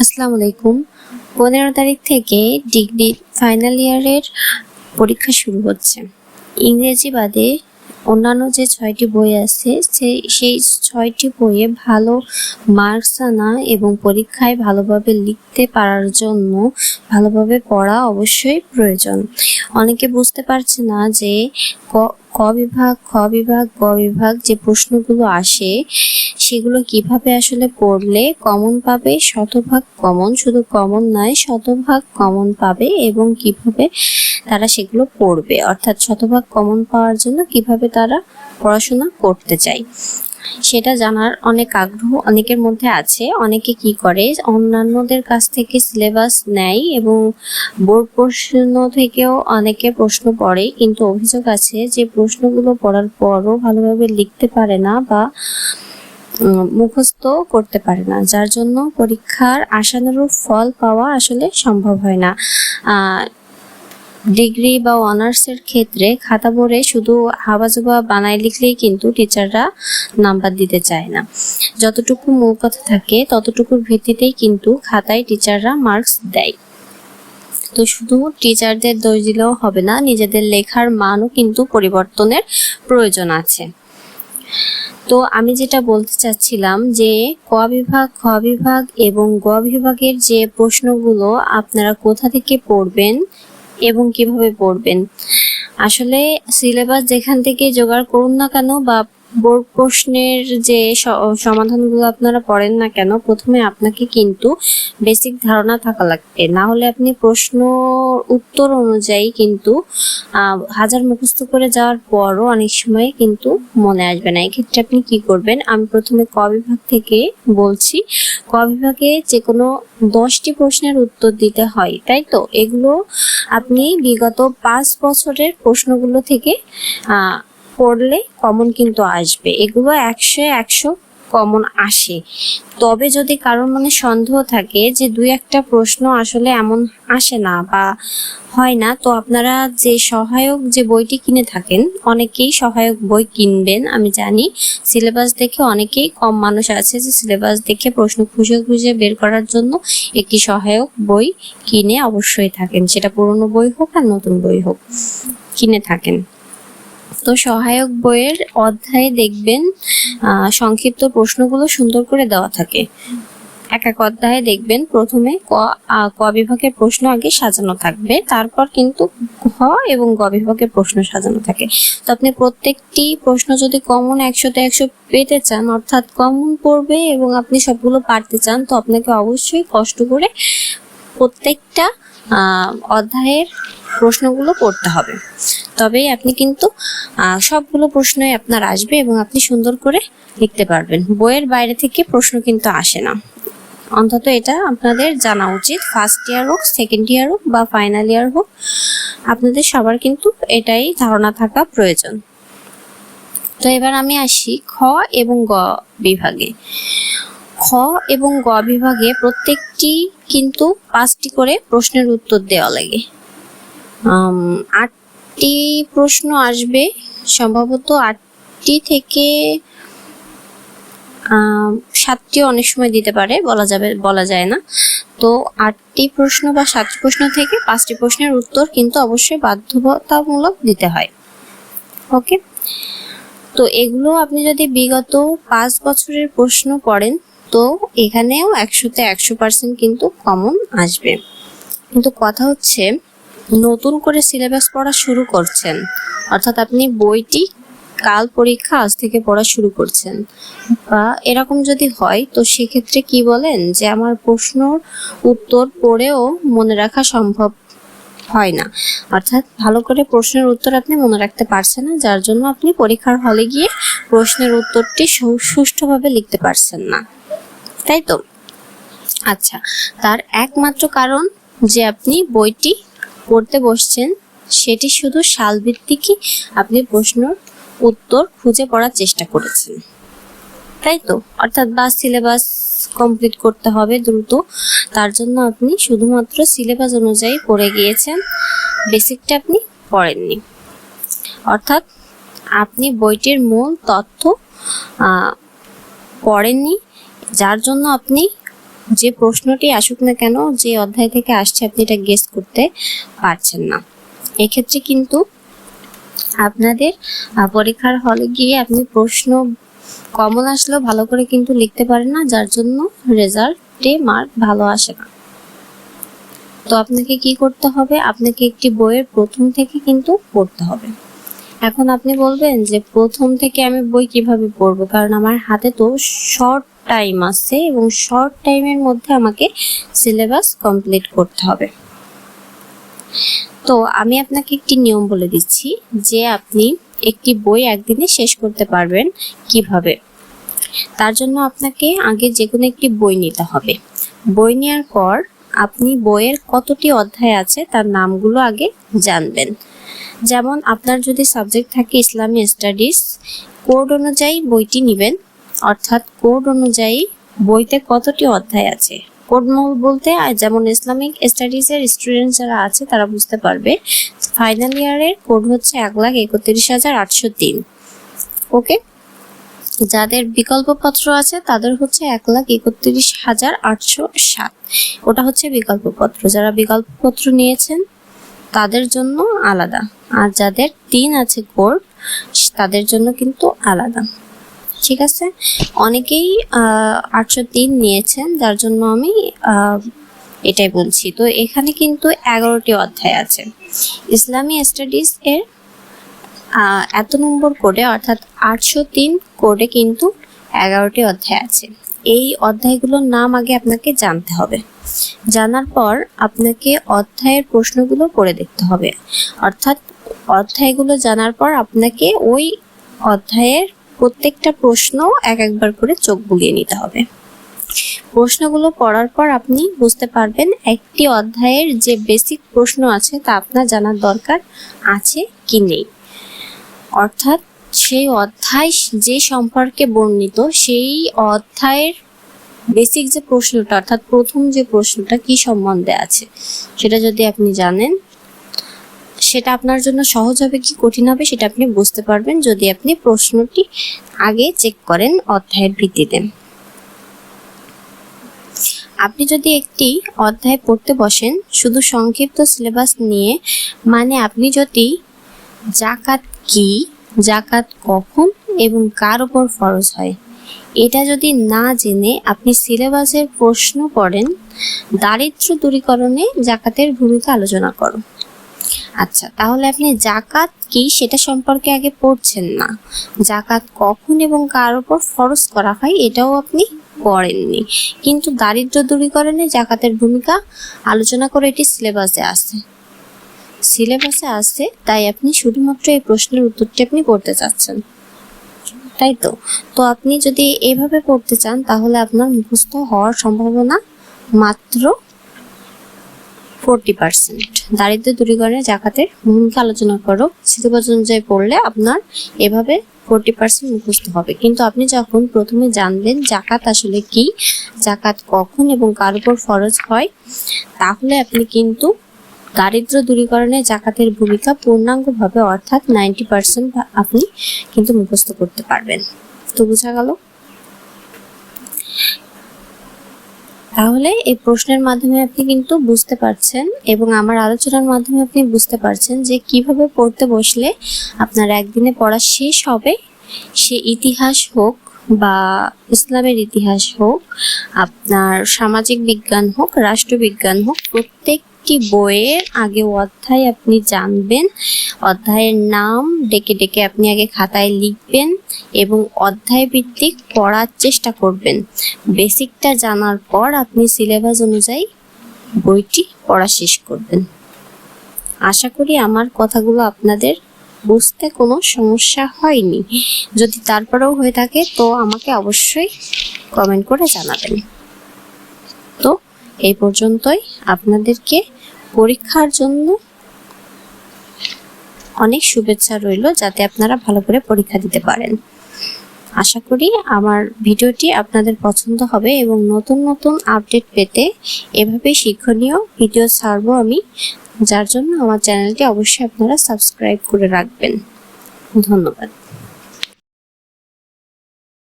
আসসালামু আলাইকুম। পনেরো তারিখ থেকে ডিগ্রি ফাইনাল ইয়ারের পরীক্ষা শুরু হচ্ছে। ইংরেজি বাদে অন্যান্য যে ছয়টি বই আছে সেই ছয়টি বইয়ে ভালো মার্কস আনা এবং পরীক্ষায় ভালোভাবে লিখতে পারার জন্য ভালোভাবে পড়া অবশ্যই প্রয়োজন। অনেকে বুঝতে পারছে না যে ক বিভাগ, খ বিভাগ, গ বিভাগ যে প্রশ্নগুলো আসে, সেগুলো কীভাবে আসলে পড়লে কমন পাবে? শতভাগ কমন, শুধু কমন নয়, শতভাগ কমন পাবে এবং কীভাবে তারা সেগুলো পড়বে? অর্থাৎ শতভাগ কমন পাওয়ার জন্য কীভাবে তারা পড়াশোনা করতে চায়? সেটা জানার অনেক আগ্রহ অনেকের মধ্যে আছে। অনেকে কি করে? অন্যান্যদের কাছ থেকে সিলেবাস নেয় এবং বোর্ড প্রশ্ন থেকেও অনেকে প্রশ্ন পড়ে। কিন্তু অভিযোগ আছে যে প্রশ্নগুলো পড়ার পরও ভালোভাবে লিখতে পারে না বা মুখস্থ করতে পারে না। যার জন্য পরীক্ষার আশানুরূপ ফল পাওয়া আসলে সম্ভব হয় না। ডিগ্রি বা অনার্সের ক্ষেত্রে খাতা ভরে শুধু হাবাজুবা বানায় লিখলেই কিন্তু টিচাররা নাম্বার দিতে চায় না। যতটুকু মূল কথা থাকে, ততটুকুর ভিত্তিতেই কিন্তু খাতায় টিচাররা মার্কস দেয়। তো শুধু টিচারদের দোষ দিলেও হবে না, নিজেদের লেখার মানও কিন্তু পরিবর্তনের প্রয়োজন আছে। তো আমি যেটা বলতে চাচ্ছিলাম যে, ক বিভাগ, খ বিভাগ এবং গ বিভাগের যে প্রশ্নগুলো আপনারা কোথা থেকে পড়বেন এবং কীভাবে পড়বেন। আসলে সিলেবাস যেখান থেকে জোগাড় করুন না কেন বা বোর্ড প্রশ্নের যে সমাধানগুলো আপনারা পড়েন না কেন, প্রথমে আপনাকে কিন্তু বেসিক ধারণা থাকা লাগবে। না হলে আপনি প্রশ্ন উত্তর অনুযায়ী কিন্তু হাজার মুখস্থ করে যাওয়ার পরও অনেক সময় কিন্তু মনে আসবে না। এক্ষেত্রে আপনি কি করবেন, আমি প্রথমে ক বিভাগ থেকে বলছি। ক বিভাগে যে কোনো দশটি প্রশ্নের উত্তর দিতে হয়, তাই তো? এগুলো আপনি বিগত পাঁচ বছরের প্রশ্নগুলো থেকে পড়লে কমন কিন্তু আসবে। এগুলো একশো একশো কমন আসে। তবে যদি কারোর মনে সন্দেহ থাকে যে দুই একটা প্রশ্ন আসলে এমন আসে না বা হয় না, তো আপনারা যে সহায়ক যে বইটি কিনে থাকেন, অনেকেই সহায়ক বই কিনবেন, আমি জানি। সিলেবাস দেখে অনেকেই কম মানুষ আছে যে সিলেবাস দেখে প্রশ্ন খুঁজে খুঁজে বের করার জন্য একটি সহায়ক বই কিনে অবশ্যই থাকেন। সেটা পুরনো বই হোক আর নতুন বই হোক, কিনে থাকেন। তো সহায়ক বইয়ের অধ্যায়ে দেখবেন সংক্ষিপ্ত প্রশ্নগুলো সুন্দর করে দেওয়া থাকে। এক এক অধ্যায়ে দেখবেন, প্রথমে ক বিভাগের প্রশ্ন আগে সাজানো থাকবে, তারপর কিন্তু ঘ এবং গ বিভাগের প্রশ্ন সাজানো থাকে। তো আপনি প্রত্যেকটি প্রশ্ন যদি কমন একশোতে একশো পেতে চান, অর্থাৎ কমন পড়বে এবং আপনি সবগুলো পারতে চান, তো আপনাকে অবশ্যই কষ্ট করে প্রত্যেকটা অধ্যায়ের প্রশ্নগুলো পড়তে হবে। তবেই আপনি কিন্তু সবগুলো প্রশ্নই আপনার আসবে এবং আপনি সুন্দর করে লিখতে পারবেন। বইয়ের বাইরে থেকে প্রশ্ন কিন্তু আসে না। অন্তত এটা আপনাদের জানা উচিত। ফার্স্ট ইয়ার হোক সেকেন্ড ইয়ার হোক বা ফাইনাল ইয়ার হোক, আপনাদের সবার কিন্তু এটাই ধারণা থাকা প্রয়োজন। তো এবার আমি আসি খ এবং গ বিভাগে। খ এবং গ বিভাগে প্রত্যেকটি কিন্তু পাঁচটি করে প্রশ্নের উত্তর দেওয়া লাগে। আটটি প্রশ্ন আসবে সম্ভবত আটটি থেকে আম, সাতটিও অনেক সময় দিতে পারে বলা যাবে বলা যায় না। তো আটটি প্রশ্ন বা সাতটি প্রশ্ন থেকে পাঁচটি প্রশ্নের উত্তর কিন্তু অবশ্যই বাধ্যতামূলক দিতে হয়। ওকে? তো এগুলো আপনি যদি বিগত পাঁচ বছরের প্রশ্ন পড়েন তো এখানেও একশোতে একশো পার্সেন্ট কিন্তু কমন আসবে। কিন্তু কথা হচ্ছে নতুন করে সিলেবাস পড়া শুরু করছেন। অর্থাৎ আপনি বইটি কাল পরীক্ষা আজ থেকে পড়া শুরু করছেন। বা এরকম যদি হয়, তো সেক্ষেত্রে কি বলেন যে আমার প্রশ্নর উত্তর পড়েও মনে রাখা সম্ভব হয় না। অর্থাৎ ভালো করে প্রশ্নের উত্তর আপনি মনে রাখতে পারছেন না, যার জন্য আপনি পরীক্ষার হলে গিয়ে প্রশ্নের উত্তরটি সুষ্ঠুভাবে লিখতে পারছেন না। তাই তো? আচ্ছা তার একমাত্র কারণ যে আপনি বইটি পড়তে বসছেন, সেটি শুধু সালভিত্তিকই আপনি প্রশ্নর উত্তর খুঁজে পড়ার চেষ্টা করেছেন। তাই তো? অর্থাৎ বা সিলেবাস কমপ্লিট করতে হবে দ্রুত। তার জন্য আপনি শুধুমাত্র সিলেবাস অনুযায়ী পড়ে গিয়েছেন, বেসিকটা আপনি পড়েননি। অর্থাৎ আপনি বইটির মূল তথ্য পড়েননি, যার জন্য আপনি যে প্রশ্নটি আসুক না কেন, যে অধ্যায় থেকে আসছে আপনি এটা গেস করতে পারছেন না। এক্ষেত্রে কিন্তু আপনাদের পরীক্ষার হলে গিয়ে আপনি প্রশ্ন কমন আসলেও ভালো করে কিন্তু লিখতে পারেন না, যার জন্য রেজাল্টে মার্ক ভালো আসে না। তো আপনাকে কি করতে হবে? আপনাকে একটি বইয়ের প্রথম থেকে কিন্তু পড়তে হবে। এখন আপনি বলবেন যে প্রথম থেকে আমি বই কীভাবে পড়ব? কারণ আমার হাতে তো শর্ট টাইম আছে এবং শর্ট টাইমের মধ্যে আমাকে সিলেবাস কমপ্লিট করতে হবে। তো আমি আপনাকে একটি নিয়ম বলে দিচ্ছি যে আপনি একটি বই একদিনে শেষ করতে পারবেন কীভাবে। তার জন্য আপনাকে আগে যে কোনো একটি বই নিতে হবে। বই নেওয়ার পর আপনি বইয়ের কতটি অধ্যায় আছে তার নামগুলো আগে জানবেন। যেমন আপনার যদি সাবজেক্ট থাকে ইসলামী স্টাডিজ কোড অনুযায়ী বইটি নেবেন। অর্থাৎ কোড অনুযায়ী বইতে কতটি অধ্যায় আছে? কোড মূল বলতে যেমন ইসলামিক স্টাডিজের স্টুডেন্ট যারা আছে, তারা বুঝতে পারবে। ফাইনাল ইয়ারের কোড হচ্ছে এক লাখ একত্রিশ হাজার আটশো তিন। ওকে? যাদের বিকল্প পত্র আছে, তাদের হচ্ছে এক লাখ একত্রিশ হাজার আটশো সাত। ওটা হচ্ছে বিকল্প পত্র। যারা বিকল্প পত্র নিয়েছেন, তাদের জন্য আলাদা। আর যাদের তিন আছে কোড, তাদের জন্য কিন্তু আলাদা। ঠিক আছে? অনেকেই আটশো তিন নিয়েছেন, যার জন্য আমি এটাই বলছি। তো এখানে কিন্তু এগারোটি অধ্যায় আছে। ইসলামী স্টাডিজ এর এত নম্বর কোডে, অর্থাৎ আটশো তিন কোডে কিন্তু এগারোটি অধ্যায় আছে। এই অধ্যায়গুলোর নাম আগে আপনাকে জানতে হবে। জানার পর আপনাকে অধ্যায়ের প্রশ্নগুলো পড়ে দেখতে হবে। অর্থাৎ অধ্যায়গুলো জানার পর আপনাকে ওই অধ্যায়ের প্রত্যেকটা প্রশ্ন এক একবার করে চোখ বুলিয়ে নিতে হবে। প্রশ্নগুলো পড়ার পর আপনি বুঝতে পারবেন একটি অধ্যায়ের যে বেসিক প্রশ্ন আছে তা আপনার জানার দরকার আছে কি নেই। অর্থাৎ সেই অধ্যায় যে সম্পর্কে বর্ণিত, সেই অধ্যায়ের বেসিক যে প্রশ্নটা, অর্থাৎ প্রথম যে প্রশ্নটা কি সম্বন্ধে আছে, সেটা যদি আপনি জানেন সেটা আপনার জন্য সহজ হবে কি কঠিন হবে সেটা আপনি বুঝতে পারবেন যদি আপনি প্রশ্নটি আগে চেক করেন অধ্যায়ের ভিত্তিতে। আপনি যদি একটি অধ্যায় পড়তে বসেন, শুধু সংক্ষিপ্ত সিলেবাস নিয়ে মানে আপনি যদি জাকাত কি, জাকাত কখন এবং কার উপর ফরজ হয়, এটা যদি না জেনে আপনি সিলেবাসের প্রশ্ন পড়েন দারিদ্র দূরীকরণে জাকাতের ভূমিকা আলোচনা করো। আচ্ছা তাহলে আপনি জাকাত কি সেটা সম্পর্কে আগে পড়ছেন না। জাকাত কখন এবং কার উপর ফরজ করা হয় এটাও আপনি পড়েননি। কিন্তু দারিদ্র দূরীকরণে জাকাতের ভূমিকা আলোচনা করে এটি সিলেবাসে আছে। সিলেবাসে আছে, তাই আপনি শুধুমাত্র এই প্রশ্নের উত্তরটি আপনি করতে চাচ্ছেন। তাই তো? তো আপনি যদি এভাবে পড়তে চান, তাহলে আপনার মুখস্থ হওয়ার সম্ভাবনা মাত্র ফোরটি পার্সেন্ট। দারিদ্র দূরীকরণে জাকাতের ভূমিকা আলোচনা করো। সিলেবাস অনুযায়ী পড়লে আপনার এভাবে ফোরটি পার্সেন্ট মুখস্থ হবে। কিন্তু আপনি যখন প্রথমে জানবেন জাকাত আসলে কি, জাকাত কখন এবং কার উপর ফরজ হয়, তাহলে আপনি কিন্তু দারিদ্র দূরীকরণে জাকাতের ভূমিকা পূর্ণাঙ্গভাবে অর্থাৎ নাইনটি পার্সেন্ট আপনি কিন্তু মুখস্থ করতে পারবেন। তো বোঝা গেল? তাহলে এই প্রশ্নের মাধ্যমে আপনি কিন্তু বুঝতে পারছেন এবং আমার আলোচনার মাধ্যমে আপনি বুঝতে পারছেন যে কীভাবে পড়তে বসলে আপনার একদিনে পড়া শেষ হবে। সে ইতিহাস হোক বা ইসলামের ইতিহাস হোক, আপনার সামাজিক বিজ্ঞান হোক, রাষ্ট্রবিজ্ঞান হোক প্রত্যেকটি বইয়ের আগে অধ্যায় আপনি জানবেন। অধ্যায়ের নাম ডেকে ডেকে আপনি আগে খাতায় লিখবেন এবং অধ্যায় ভিত্তিক পড়ার চেষ্টা করবেন। বেসিকটা জানার পর আপনি সিলেবাস অনুযায়ী বইটি পড়া শেষ করবেন। আশা করি আমার কথাগুলো আপনাদের বুঝতে কোনো সমস্যা হয়নি। যদি তারপরেও হয়ে থাকে তো আমাকে অবশ্যই কমেন্ট করে জানাবেন। তো এই পর্যন্তই। আপনাদেরকে পরীক্ষার জন্য অনেক শুভেচ্ছা রইল, যাতে আপনারা ভালো করে পরীক্ষা দিতে পারেন। আশা করি আমার ভিডিওটি আপনাদের পছন্দ হবে এবং নতুন নতুন আপডেট পেতে এভাবে শিক্ষণীয় ভিডিও ছাড়বো আমি, যার জন্য আমার চ্যানেলটি অবশ্যই আপনারা সাবস্ক্রাইব করে রাখবেন। ধন্যবাদ।